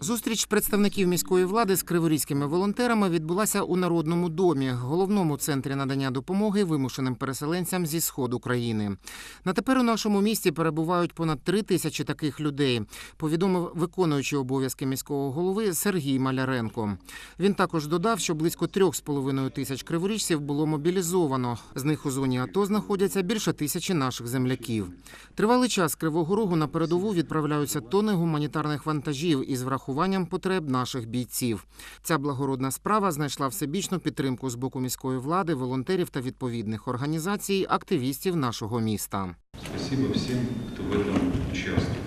Зустріч представників міської влади з криворізькими волонтерами відбулася у Народному домі, головному центрі надання допомоги вимушеним переселенцям зі сходу країни. На тепер у нашому місті перебувають понад три тисячі таких людей. Повідомив виконуючий обов'язки міського голови Сергій Маляренко. Він також додав, що близько трьох з половиною тисяч криворіжців було мобілізовано. З них у зоні АТО знаходяться більше тисячі наших земляків. Тривалий час Кривого Рогу на передову відправляються тони гуманітарних вантажів із врахуванням потреб наших бійців. Ця благородна справа знайшла всебічну підтримку з боку міської влади, волонтерів та відповідних організацій, активістів нашого міста. Спасибо всем, кто в этом участвует.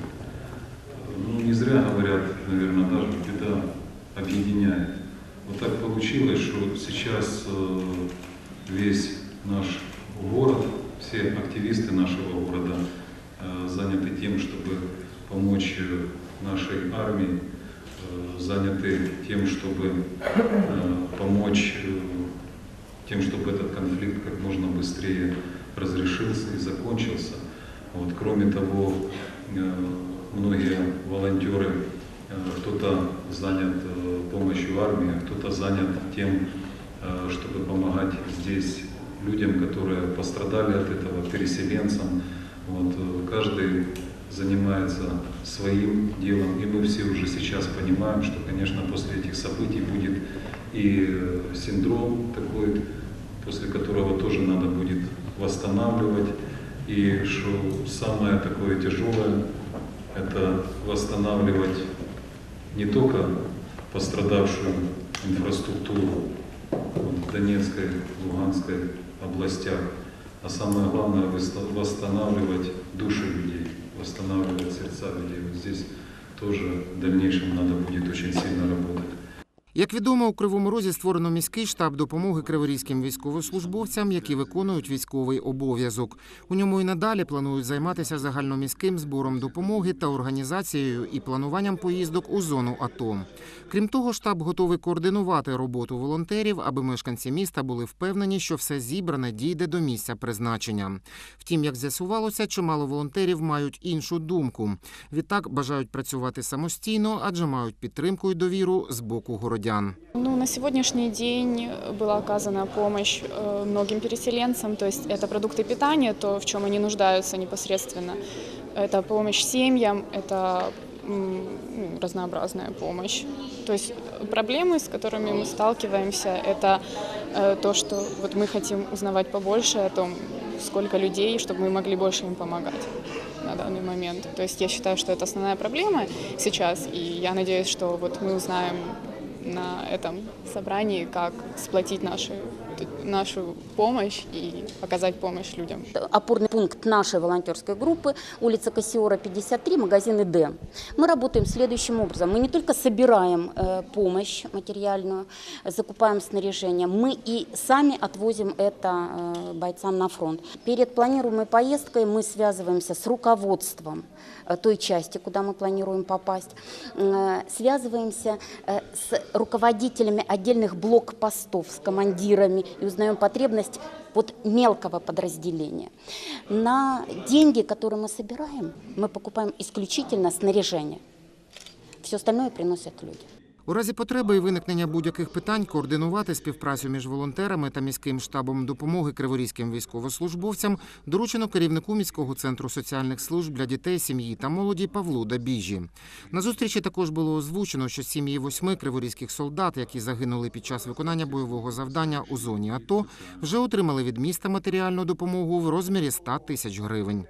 Ну, не зря говорят, наверное, даже беда объединяет. Вот так получилось, что сейчас э, весь наш город, все активисты нашего города э, заняты тем, чтобы помочь э, нашей армии, э, заняты тем, чтобы э, помочь э, тем, чтобы этот конфликт как можно быстрее разрешился и закончился. Вот, кроме того, многие волонтеры, кто-то занят помощью армии, а кто-то занят тем, чтобы помогать здесь людям, которые пострадали от этого, переселенцам. Вот, каждый занимается своим делом, и мы все уже сейчас понимаем, что, конечно, после этих событий будет и синдром такой, после которого тоже надо будет восстанавливать. И что самое такое тяжелое, это восстанавливать не только пострадавшую инфраструктуру в Донецкой, Луганской областях, а самое главное восста- восстанавливать души людей, восстанавливать сердца людей. Вот здесь тоже в дальнейшем надо будет очень сильно работать. Як відомо, у Кривому Розі створено міський штаб допомоги криворізьким військовослужбовцям, які виконують військовий обов'язок. У ньому і надалі планують займатися загальноміським збором допомоги та організацією і плануванням поїздок у зону АТО. Крім того, штаб готовий координувати роботу волонтерів, аби мешканці міста були впевнені, що все зібране дійде до місця призначення. Втім, як з'ясувалося, чимало волонтерів мають іншу думку. Відтак бажають працювати самостійно, адже мають підтримку і довіру з боку городян. Ну, на сегодняшний день была оказана помощь э, многим переселенцам, то есть это продукты питания, то, в чем они нуждаются непосредственно. Это помощь семьям, это ну, разнообразная помощь. То есть проблемы, с которыми мы сталкиваемся, это э, то, что вот мы хотим узнавать побольше о том, сколько людей, чтобы мы могли больше им помогать на данный момент. То есть я считаю, что это основная проблема сейчас, и я надеюсь, что вот мы узнаем на этом собрании, как сплотить нашу, нашу помощь и оказать помощь людям. опорный пункт нашей волонтерской группы, улица Кассиора, 53, магазин «Д». Мы работаем следующим образом. Мы не только собираем э, помощь материальную, закупаем снаряжение, мы и сами отвозим это э, бойцам на фронт. Перед планируемой поездкой мы связываемся с руководством э, той части, куда мы планируем попасть, связываемся с руководителями отдельных блокпостов, с командирами и узнаем потребность вот мелкого подразделения. На деньги, которые мы собираем, мы покупаем исключительно снаряжение. Все остальное приносят люди. У разі потреби і виникнення будь-яких питань координувати співпрацю між волонтерами та міським штабом допомоги криворізьким військовослужбовцям доручено керівнику міського центру соціальних служб для дітей, сім'ї та молоді Павлу Дабіжі. На зустрічі також було озвучено, що сім'ї восьми криворізьких солдат, які загинули під час виконання бойового завдання у зоні АТО, вже отримали від міста матеріальну допомогу в розмірі 100 тисяч гривень.